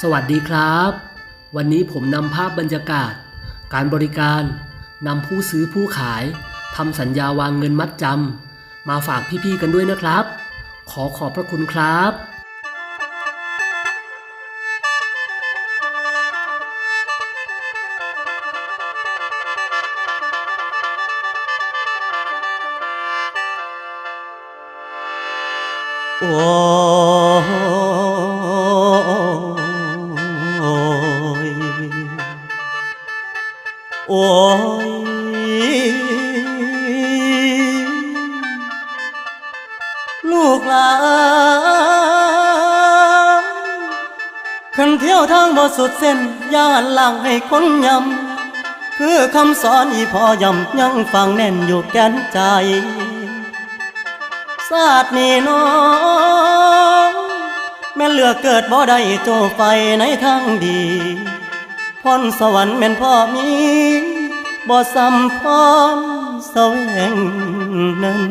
สวัสดีครับ วันนี้ผมนำภาพบรรยากาศ การบริการนำผู้ซื้อผู้ขายทำสัญญาวางเงินมัดจำมาฝากพี่ๆกันด้วยนะครับ ขอขอบพระคุณครับโอ้ โอ้ยลูกหลานขันเที่ยวทางบ่สุดเส้นย่านหลังให้คนยำ คือคำสอนอีพอยำยังฟังแน่นอยู่แก่นใจศาสตร์นี่น้องแม่เลือกเกิดบ่ได้โจไฟในทางดี พรสวรรค์แม่นพ่อมีบ่ซ้ำพรแสวงนั้น